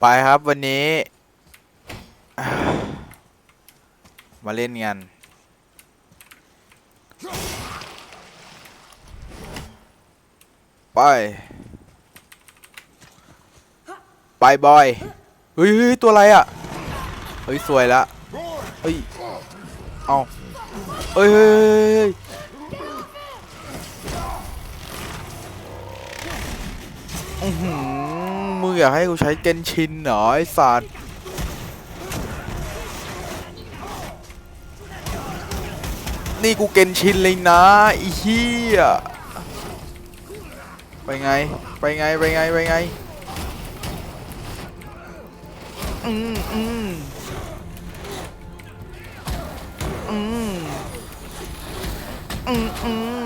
ไปครับวันนี้ มาเล่นกันไป ไปบอย เฮ้ยตัวอะไรอะ เฮ้ย สวยละ เฮ้ย เอาเฮ้ยเฮ้ยอื้อหือ มึงอยากให้กูใช้เกนชินเหรอไอ้สัตว์นี่กูเกนชินเลยนะไอีเหี้ยไปไง ไปไง ไปไง ไปไง อืมอืมอืมอืมอืม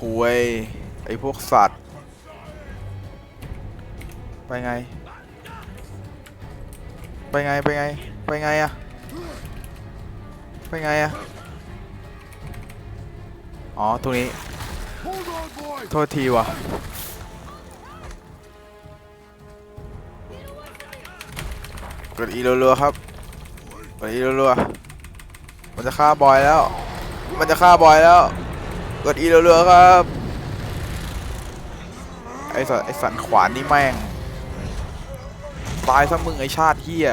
คุยไอพวกสัตว์ ไปไง ไปไง ไปไง ไปไงอะไปไงอะอ๋อ ตรงนี้ โทษทีว่ะกดอีรัวๆครับกดอีรัวๆมันจะฆ่าบอยแล้ว มันจะฆ่าบอยแล้ว กดอีเรัวๆครับ ไอ้สันไอ้สันขวานนี่แม่ง ตายซะมึงไอ้ชาติเฮีย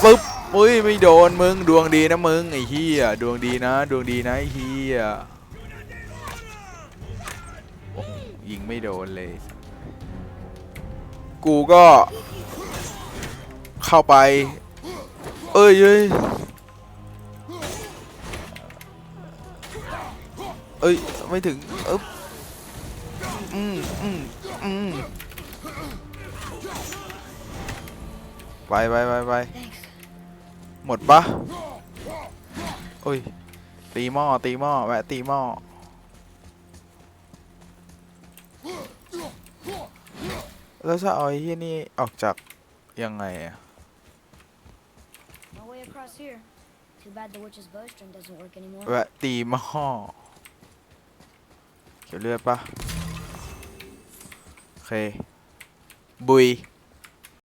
ฟึบอุ้ยไม่โดนมึงดวงดีนะมึงไอ้เฮียดวงดีนะ ดวงดีนะไอ้เฮียโอ้ยิงไม่โดนเลย กูก็ เข้าไป เอ้ยเอ้ย เอ้ย ไม่ถึงอึ๊บอืมอืมอืมไปไปไปไปหมดปะโอ้ย ตีหม้อตีหม้อแวะตีหม้อแล้วจะเอาไอ้ที่นี่ออกจากยังไงอะ No way across here. Too bad the witch's bowstring doesn't work anymore. แวะตีหม้อ เขียวเลือดปะโอเค บุย